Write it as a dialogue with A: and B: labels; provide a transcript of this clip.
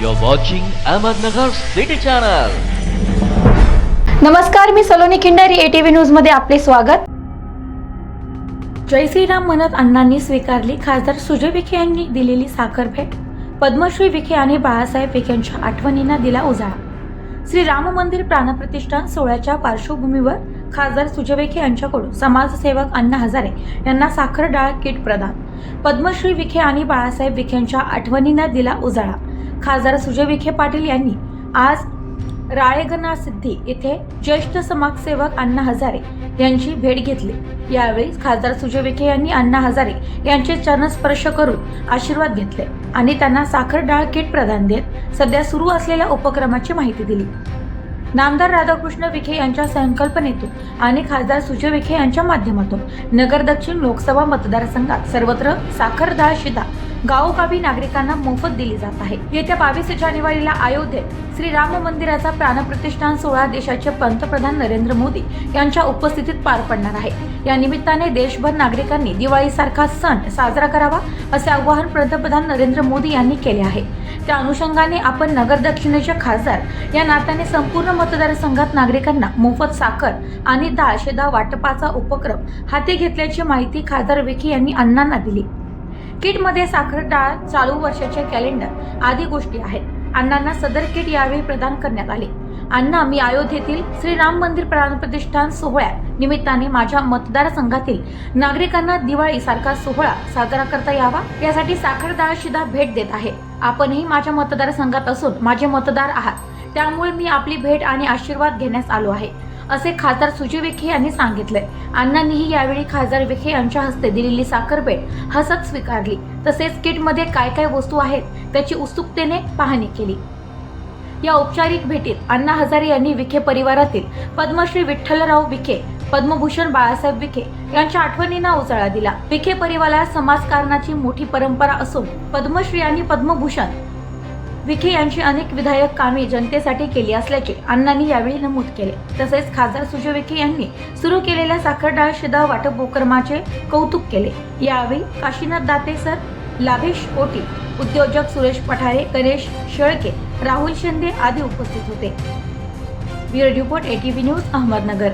A: You're watching Ahmednagar City Channel.
B: नमस्कार मी Saloni Khindari ATV न्यूजमध्ये आपले स्वागत. जय श्रीराम म्हणत अण्णांनी स्वीकारली खासदार सुजय विखे यांनी दिलेली साखर भेट. पद्मश्री विखे आणि बाळासाहेब विखेंच्या आठवणींना दिला उजाळा. श्री राम मंदिर प्राणप्रतिष्ठान सोहळ्याच्या पार्श्वभूमीवर खासदार सुजय विखे यांच्याकडून समाजसेवक अण्णा हजारे यांना साखर डाळ किट प्रदान. पद्मश्री विखे आणि बाळासाहेब विखेंच्या आठवणींना दिला उजाळा. खासदार सुजय विखे पाटील यांनी आज राळेगना सिद्धी येथे ज्येष्ठ समाजसेवक अण्णा हजारे यांची भेट घेतली. यावेळी खासदार सुजय विखे यांनी अण्णा हजारे यांचे चरणस्पर्श करून आशीर्वाद घेतले आणि त्यांना साखर डाळ किट प्रदान देत सध्या सुरू असलेल्या उपक्रमाची माहिती दिली. नामदार राधाकृष्ण विखे यांच्या संकल्पनेतून आणि खासदार सुजय विखे यांच्या माध्यमातून नगर दक्षिण लोकसभा मतदारसंघात सर्वत्र साखर डाळ शिदा गावोगावी नागरिकांना मोफत दिली जात आहे. येत्या बावीस जानेवारीला अयोध्येत श्रीराम मंदिराचा प्राणप्रतिष्ठान सोहळा देशाचे पंतप्रधान नरेंद्र मोदी यांच्या उपस्थितीत पार पडणार आहे. या निमित्ताने देशभर नागरिकांनी दिवाळीसारखा सण साजरा करावा असे आवाहन पंतप्रधान नरेंद्र मोदी यांनी केले आहे. त्या अनुषंगाने आपण नगर दक्षिणेचे खासदार या नात्याने संपूर्ण मतदारसंघात नागरिकांना मोफत साखर आणि डाळ शेदा वाटपाचा उपक्रम हाती घेतल्याची माहिती खासदार विखे यांनी अण्णांना दिली. किटमध्ये साखर टाळ चालू वर्षाचे कॅलेंडर आदी गोष्टी आहेत. अण्णांना सदर किट यावेळी प्रदान करण्यात आले. अण्णा मी अयोध्येतील श्रीराम मंदिर प्राणप्रतिष्ठान सोहळ्यात निमित्ताने माझ्या मतदारसंघातील नागरिकांना दिवाळी सारखा सोहळा साजरा करता यावा यासाठी साखर डाळ भेट देत आहे. आपणही माझ्या मतदारसंघात असून माझे मतदार आहात. त्यामुळे मी आपली भेट आणि आशीर्वाद घेण्यास आलो आहे. असे खासदार सुजय विखे यांनी सांगितले. अण्णांनीही यावेळी खासदार विखे यांच्या हस्ते दिलेली साखरपेठ हसत स्वीकारली. तसेच किटमध्ये काय काय वस्तू आहेत त्याची उत्सुकतेने पाहणी केली. या औपचारिक भेटीत अण्णा हजारे यांनी विखे परिवारातील पद्मश्री विठ्ठलराव विखे पद्मभूषण बाळासाहेब विखे यांच्या आठवणींना उजाळा दिला. विखे परिवारात समाजकारणाची मोठी परंपरा असून पद्मश्री आणि पद्मभूषण विखे यांची अनेक विधायक कामे जनतेसाठी केली असल्याचे अण्णांनी यावेळी नमूद केले. तसेच खासदार सुजय विखे यांनी सुरू केलेल्या साखर डाळ शिदा वाटप उपक्रमाचे कौतुक केले. यावेळी काशीनाथ दाते सर लाभेश कोटी उद्योजक सुरेश पठारे गणेश शेळके राहुल शिंदे आदी उपस्थित होते. Bureau report ATV news Ahmednagar.